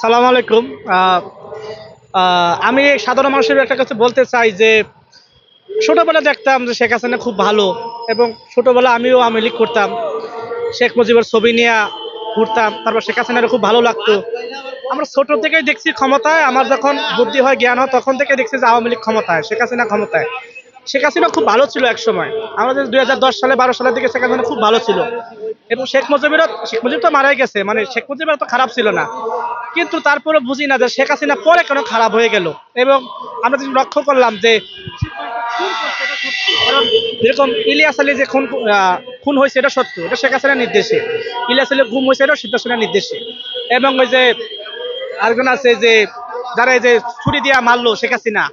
সালাম আলাইকুম। আমি সাধারণ মানুষের একটা কাছে বলতে চাই যে, ছোটবেলা দেখতাম যে শেখ হাসিনা খুব ভালো এবং ছোটবেলা আমিও আওয়ামী লীগ করতাম। শেখ মুজিবের ছবি নিয়ে ঘুরতাম, তারপর শেখ হাসিনার খুব ভালো লাগতো। আমরা ছোট থেকেই দেখছি ক্ষমতায়, আমার যখন বুদ্ধি হয়, জ্ঞান হয়, তখন থেকে দেখছি যে আওয়ামী লীগ ক্ষমতায়, শেখ হাসিনা ক্ষমতায়। শেখ হাসিনা খুব ভালো ছিল এক সময়। আমাদের দুই হাজার দশ সালে, বারো সালের দিকে শেখ হাসিনা খুব ভালো ছিল। এবং শেখ মুজিবেরও, শেখ মুজিব তো মারাই গেছে মানে শেখ মুজিবের তো খারাপ ছিল না। কিন্তু তারপরে বুঝি না যে শেখ হাসিনা পরে কেন খারাপ হয়ে গেল। এবং আমরা যদি লক্ষ্য করলাম যে যেরকম ইলিয়াস আলী যে খুন খুন হয়েছে এটা সত্য এটা শেখ হাসিনার নির্দেশে। ইলিয়াস আলী গুম হয়েছে এটাও শেখ হাসিনার নির্দেশে। এবং ওই যে আরেকজন আছে যে যারা এই যে ছুরি দিয়া মারলো শেখ হাসিনা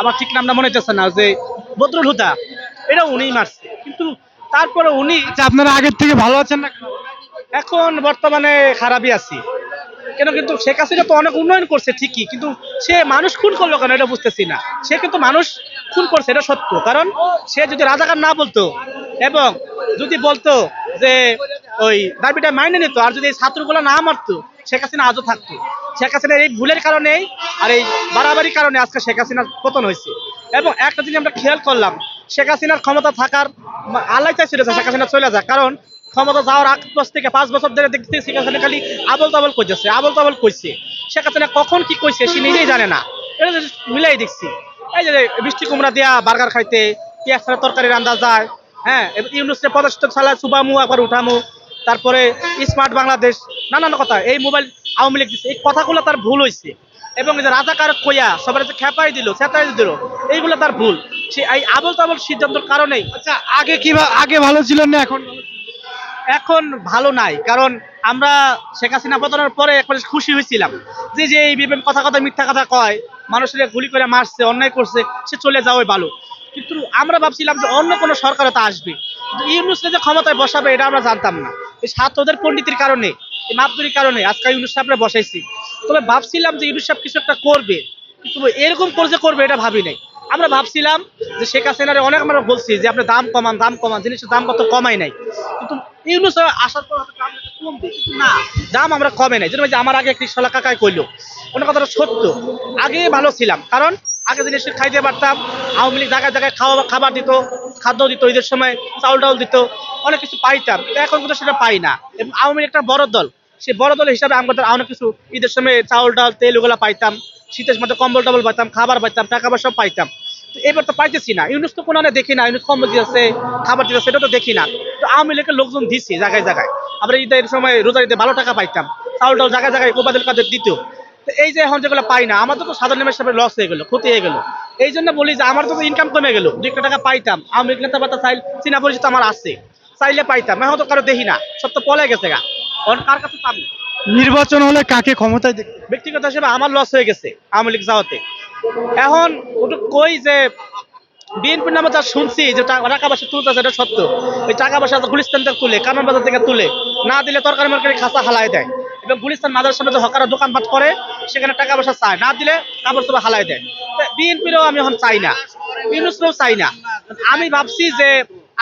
আমার ঠিক নামটা মনে হচ্ছে না যে বদরুল হুদা এটা উনিই মারছে। কিন্তু তারপরে উনি আচ্ছা আপনারা আগের থেকে ভালো আছেন না? এখন বর্তমানে খারাপই আছি। কেন কিন্তু শেখ হাসিনা তো অনেক উন্নয়ন করছে, ঠিকই। কিন্তু সে মানুষ খুন করল কেন এটা বুঝতেছি না। সে কিন্তু মানুষ খুন করছে, এটা সত্য। কারণ সে যদি রাজাকার না বলতো এবং যদি বলতো যে ওই দাবিটা মাইনে নিত আর যদি ছাত্রগুলো না মারতো, শেখ হাসিনা আজও থাকতো। শেখ হাসিনার এই ভুলের কারণেই আর এই বাড়াবাড়ির কারণে আজকে শেখ হাসিনার পতন হয়েছে। এবং একটা জিনিস আমরা খেয়াল করলাম, শেখ হাসিনার ক্ষমতা থাকার আল্লাহ চাইছিল শেখ হাসিনা চলে যাক। কারণ ক্ষমতা যাওয়ার আগ বছর থেকে পাঁচ বছর ধরে দেখতে শেখ হাসিনা খালি আবল তাবল করতেছে আবল তাবল কইছে শেখ হাসিনা কখন কি কইছে সে নিজেই জানে না। এটা মিলাই দেখছি। এই যে বৃষ্টি কুমড়া দিয়া বার্গার খাইতে, পেঁয়াজ ছাড়া তরকারি রান্দা যায়। হ্যাঁ এবার ইউনুসের পদস্থ ছাড়া সুবামু একবার উঠামু। তারপরে স্মার্ট বাংলাদেশ, নানান কথা। এই মোবাইল আওয়ামী লীগ দিচ্ছে এই কথাগুলো তার ভুল হয়েছে এবং এই যে রাজাকার কইয়া সবার যে খেপাই দিল চেতাই দিল, এইগুলো তার ভুল। সে এই আবল তাবল সিদ্ধান্তের কারণেই আচ্ছা আগে কি আগে ভালো ছিল না, এখন? এখন ভালো নাই, কারণ আমরা শেখ হাসিনা পতনের পরে একবার খুশি হয়েছিলাম। যে যে এই বিভিন্ন কথা কথা মিথ্যা কথা কয়, মানুষের গুলি করে মারছে, অন্যায় করছে, সে চলে যাওয়াই ভালো। কিন্তু আমরা ভাবছিলাম যে অন্য কোনো সরকার তো আসবে। ইউনুসকে যে ক্ষমতায় বসাবে, এটা আমরা জানতাম না। এই ছাত্রদের পণ্ডিতের কারণে, এই মাপদুরির কারণে আজকে ইউনুস সাহেবরা বসাইছি। তবে ভাবছিলাম যে ইউনুস সাহেব কিছু একটা করবে, কিন্তু এরকম করে যে করবে, এটা ভাবি নাই। আমরা ভাবছিলাম যে শেখ হাসিনারে অনেক আমরা বলছি যে আপনি দাম কমান দাম কমান, জিনিসের দাম কত কমাই নাই। কিন্তু ইউনুস আসার পর দাম কমবে। না, দাম আমরা কমে নাই। যেরকম আমার আগে একটি শলা কাকাই কইলো অন্য কথাটা সত্য। আগে ভালো ছিলাম, কারণ আগে জিনিস খাইতে পারতাম, আওয়ামী লীগ জায়গায় জায়গায় খাওয়া, খাবার দিত, খাদ্য দিত, ঈদের সময় চাউল টাউল দিত, অনেক কিছু পাইতাম এখন কিন্তু সেটা পাই না। এবং আওয়ামী লীগ একটা বড় দল সেই বড় দল হিসাবে আমাদের অনেক কিছু ঈদের সময় চাউল ডাল তেল ওগুলা পাইতাম, শীতের মধ্যে কম্বল টম্বল পাইতাম, খাবার পাইতাম, টাকা পয়সা পাইতাম। এবার তো পাইতেছি না। ইউনুস তো কোনো দেখি না ইউনুস কম্বল দিতেছে খাবার দিতেছে এটা তো দেখি না। তো আওয়ামী লীগের লোকজন দিচ্ছে জায়গায় জায়গায়। আমরা ঈদের সময় রোজার ঈদে ভালো টাকা পাইতাম। চাউল টাউল জায়গায় জায়গায় কোবাদুল কাদের দিত তো এই যে এখন যেগুলো পাই না আমাদের তো সাধারণ হিসাবে লস হয়ে গেলো ক্ষতি হয়ে গেলো। এই জন্য বলি যে আমার তো ইনকাম কমে গেলো দুই একটা টাকা পাইতাম। আওয়ামী লীগ নেতা পাতা চাইল চীনা পরিচিত আমার আছে। চাইলে পাইতাম এখন তো কারও দেখি না সব তো পলে গেছে গা। এখন কার কাছে পাবো নির্বাচন হলে কাকে ক্ষমতায় দেখ ব্যক্তিগত হিসেবে আমার লস হয়ে গেছে আওয়ামী লীগ যাওয়াতে। এখন ওটু কই যে বিএনপির নামে যা শুনছি যে টাকা পয়সা তুলতেছে এটা সত্য। ওই টাকা পয়সা গুলিস্তান থেকে তুলে কানন বাজার থেকে তুলে। না দিলে তরকারি মরকারি খাসা হালাই দেয়। এবং গুলিস্তান মাদার সামনে যে হকারা দোকানপাট করে, সেখানে টাকা পয়সা চায়। না দিলে কাপড় চোপড় হালাই দেয়। বিএনপিরও আমি এখন চাই না। ইউনুসরাও চাই না। আমি ভাবছি যে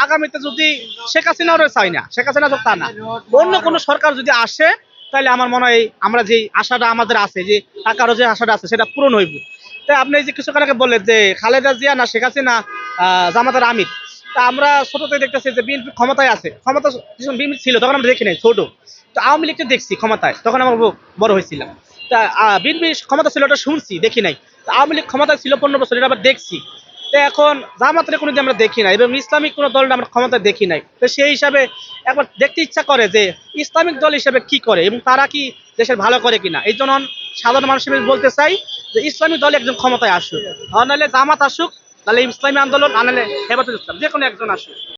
আগামীতে যদি শেখ হাসিনারও চাই না, শেখ হাসিনা তো তা না। অন্য কোনো সরকার যদি আসে, তাহলে আমার মনে হয় আমরা যে আশাটা আমাদের আছে, যে টাকারও যে আশাটা আছে, সেটা পূরণ হইব। তাই আপনি যে কিছুক্ষণ আগে বললেন যে খালেদা জিয়া না, শেখ হাসিনা জামাতার আমির, তা আমরা ছোটতে দেখতেছি যে বিএনপি ক্ষমতায় আছে। ক্ষমতা যখন বিএনপি ছিল, তখন আমরা দেখি নাই, ছোট। তো আওয়ামী লীগকে দেখছি ক্ষমতায়, তখন আমরা বড় হয়েছিলাম। তা বিএনপি ক্ষমতা ছিল ওটা শুনছি, দেখি নাই। তা আওয়ামী লীগ ক্ষমতায় ছিল পনেরো বছর, এটা আবার দেখছি। তো এখন জামাতের কোনো আমরা দেখি না এবং ইসলামিক কোনো দল আমরা ক্ষমতা দেখি নাই। তো সেই হিসাবে একবার দেখতে ইচ্ছা করে যে ইসলামিক দল হিসেবে কি করে এবং তারা কি দেশের ভালো করে কিনা। এই জন্য সাধারণ মানুষের বলতে চাই যে ইসলামিক দল একজন ক্ষমতায় আসুক। আর নাহলে জামাত আসুক তাহলে ইসলামী আন্দোলন আনালে হেফাজত ইসলাম যে কোনো একজন আসুক।